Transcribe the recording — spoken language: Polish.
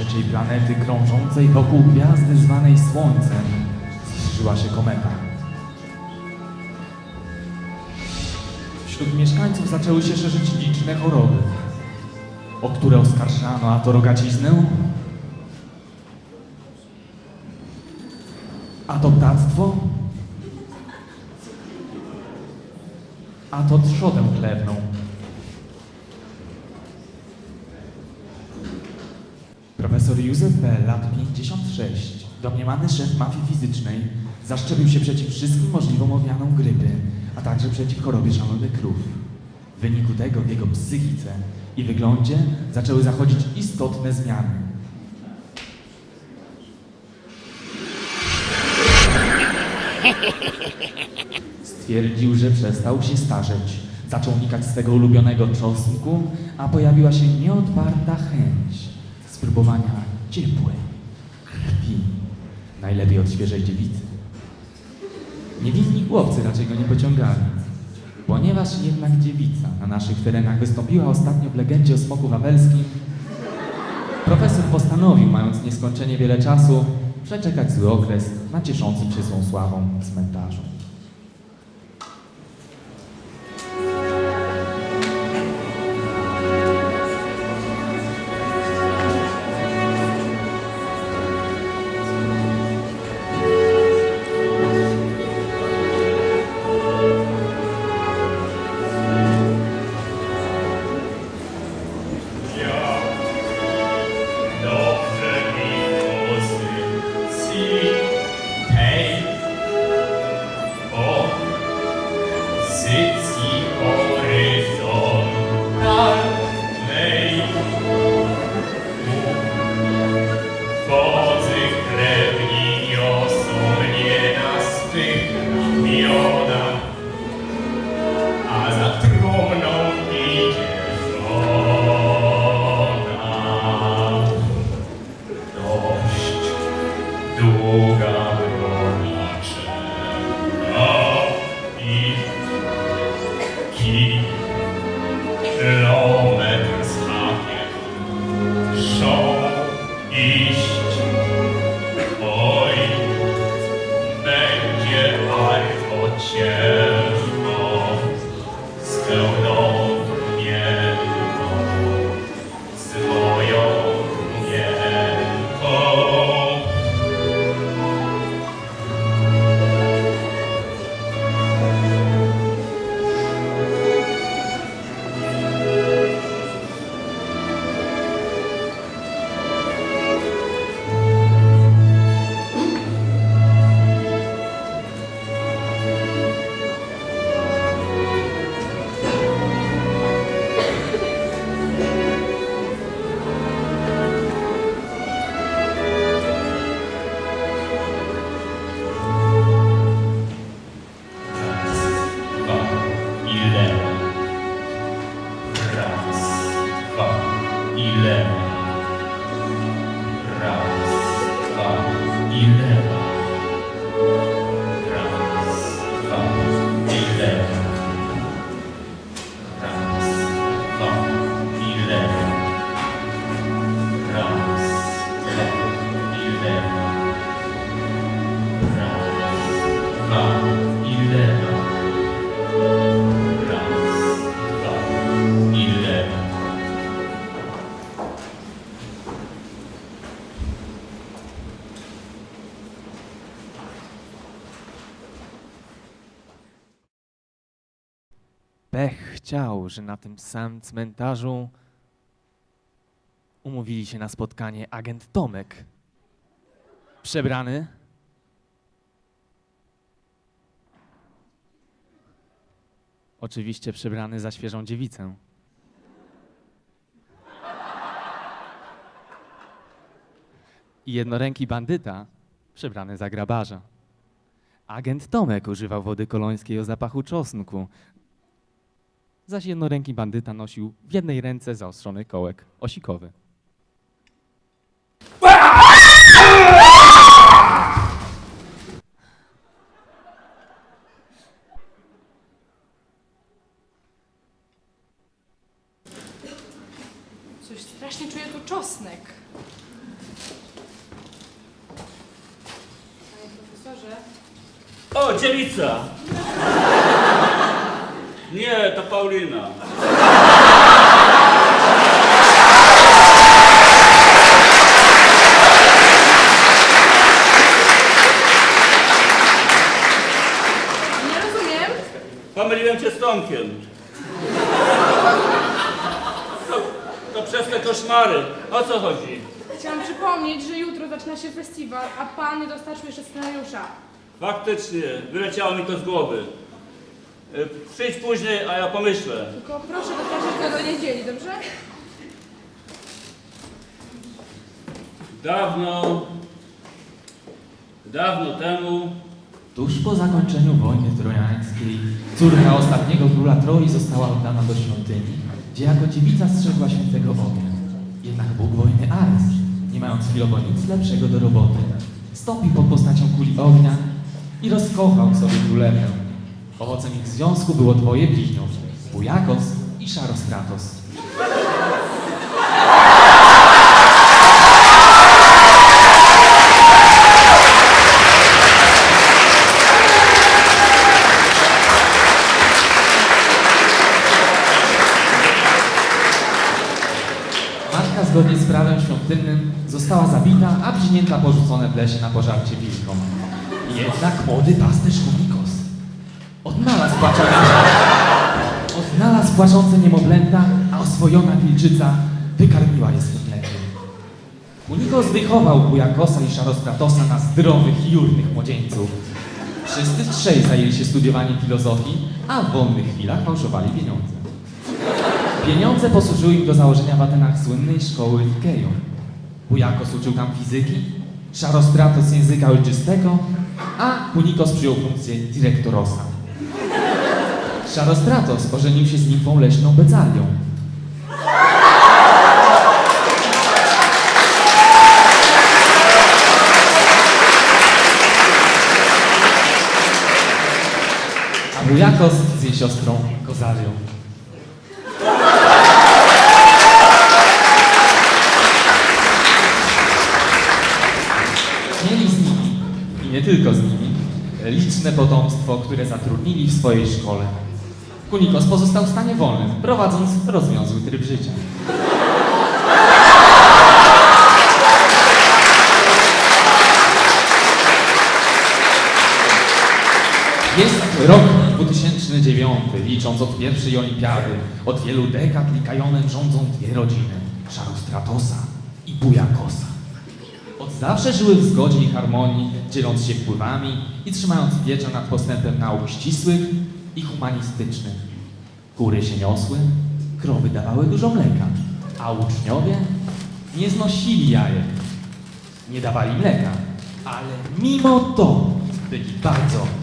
trzeciej planety krążącej wokół gwiazdy zwanej Słońcem zbliżyła się kometa. Wśród mieszkańców zaczęły się szerzyć liczne choroby, o które oskarżano a to rogaciznę, a to ptactwo, a to trzodem chlewną. Profesor Józef B., lat 56, domniemany szef mafii fizycznej, zaszczepił się przeciw wszystkim możliwym objawiom grypy, a także przeciw chorobie szalonych krów. W wyniku tego w jego psychice i wyglądzie zaczęły zachodzić istotne zmiany. Stwierdził, że przestał się starzeć. Zaczął unikać swego ulubionego czosnku, a pojawiła się nieodparta chęć spróbowania ciepłej krwi. Najlepiej od świeżej dziewicy. Niewinni chłopcy raczej go nie pociągali. Ponieważ jednak dziewica na naszych terenach wystąpiła ostatnio w legendzie o smoku wawelskim, profesor postanowił, mając nieskończenie wiele czasu, przeczekać zły okres na cieszącym się swą sławą cmentarzu. Pech chciał, że na tym samym cmentarzu umówili się na spotkanie agent Tomek. Przebrany Oczywiście przebrany za świeżą dziewicę. I jednoręki bandyta przebrany za grabarza. Agent Tomek używał wody kolońskiej o zapachu czosnku, zaś jednoręki bandyta nosił w jednej ręce zaostrzony kołek osikowy. Czuję tu czosnek. Panie profesorze. O, dziewica! Nie, to Paulina. Nie rozumiem. Pomyliłem cię z Tomkiem. Przez te koszmary. O co chodzi? Chciałam przypomnieć, że jutro zaczyna się festiwal, a pan nie dostarczył jeszcze scenariusza. Faktycznie, wyleciało mi to z głowy. Y, Przyjdź później, a ja pomyślę. Tylko proszę dostarczyć go do niedzieli, dobrze? Dawno, dawno temu Tuż po zakończeniu wojny trojańskiej córka ostatniego króla Troi została oddana do świątyni, gdzie jako dziewica strzegła świętego ognia. Jednak Bóg wojny Ares, nie mając chwilowo nic lepszego do roboty, stąpił pod postacią kuli ognia i rozkochał sobie królewę. Owocem ich związku było dwoje bliźniów, Bujakos i Szarostratos. Matka zgodnie z prawem świątynnym została zabita, a bliźnięta porzucone w lesie na pożarcie wilkom. Jednak młody pasterz Kunikos odnalazł płaczące, odnalazł płaczące niemowlęta, a oswojona wilczyca wykarmiła je swym mlekiem. Kunikos wychował Bujakosa i Szarostratosa na zdrowych i jurnych młodzieńców. Wszyscy trzej zajęli się studiowaniem filozofii, a w wolnych chwilach fałszowali pieniądze. Pieniądze posłużyły im do założenia w Atenach słynnej szkoły Likeion. Bujakos uczył tam fizyki, Szarostratos języka ojczystego, a Kunikos przyjął funkcję dyrektorosa. Szarostratos ożenił się z nimfą leśną Becalią. A Bujakos z jej siostrą Kozarią. Tylko z nimi, liczne potomstwo, które zatrudnili w swojej szkole. Kunikos pozostał w stanie wolnym, prowadząc rozwiązły tryb życia. Jest rok 2009, licząc od pierwszej olimpiady. Od wielu dekad Likajonem rządzą dwie rodziny. Szarostratosa i Bujakosa. Zawsze żyły w zgodzie i harmonii, dzieląc się wpływami i trzymając pieczę nad postępem nauk ścisłych i humanistycznych. Kury się niosły, krowy dawały dużo mleka, a uczniowie nie znosili jajek, nie dawali mleka, ale mimo to byli bardzo